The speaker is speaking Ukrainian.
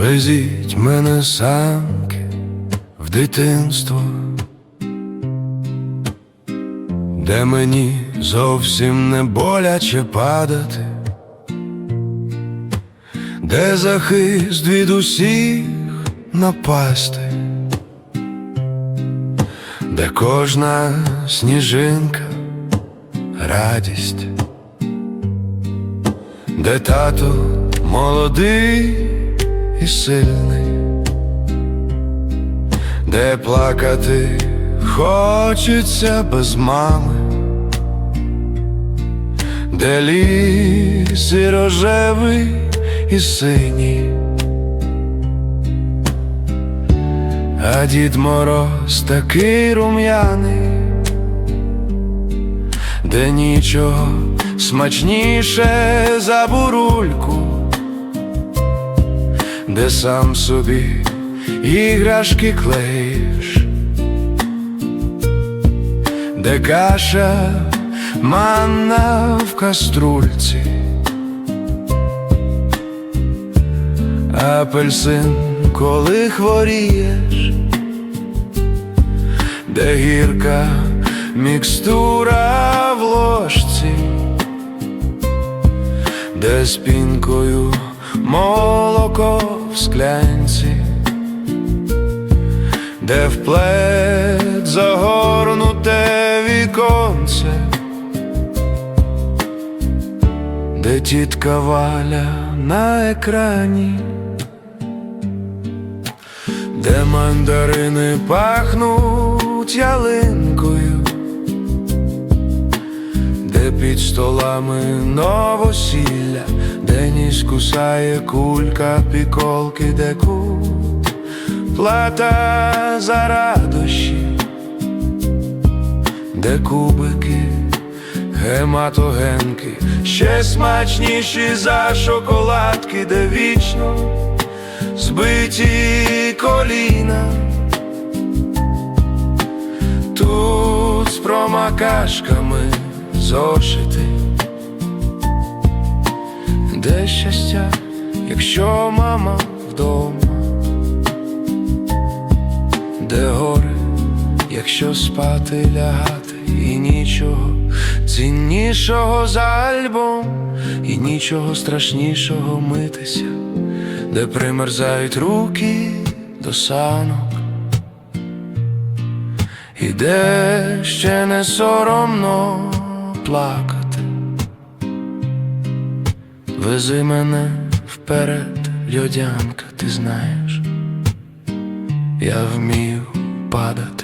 Везіть мене самки в дитинство, де мені зовсім не боляче падати, де захист від усіх напасти, де кожна сніжинка радість, де тато молодий і сильний, де плакати хочеться без мами, де ліс і рожевий і синій, а дід Мороз такий рум'яний, де нічого смачніше за бурульку де сам собі іграшки клеїш, де каша манна в каструльці, апельсин, коли хворієш, де гірка мікстура в ложці, де з пінкою молоко в склянці, де в плед загорнуте віконце, де тітка Валя на екрані, де мандарини пахнуть ялинкою, під столами новосілля, де ніс кусає кулька піколки, де ку плата за радощі, де кубики, гематогенки, ще смачніші за шоколадки, де вічно збиті коліна. Тут з промакашками зошити, де щастя, якщо мама вдома, де гори, якщо спати лягати, і нічого ціннішого за альбом, і нічого страшнішого митися, де примерзають руки до санок. І де ще не соромно плакати, вези мене вперед, льодянка, ти знаєш, я вмію падати.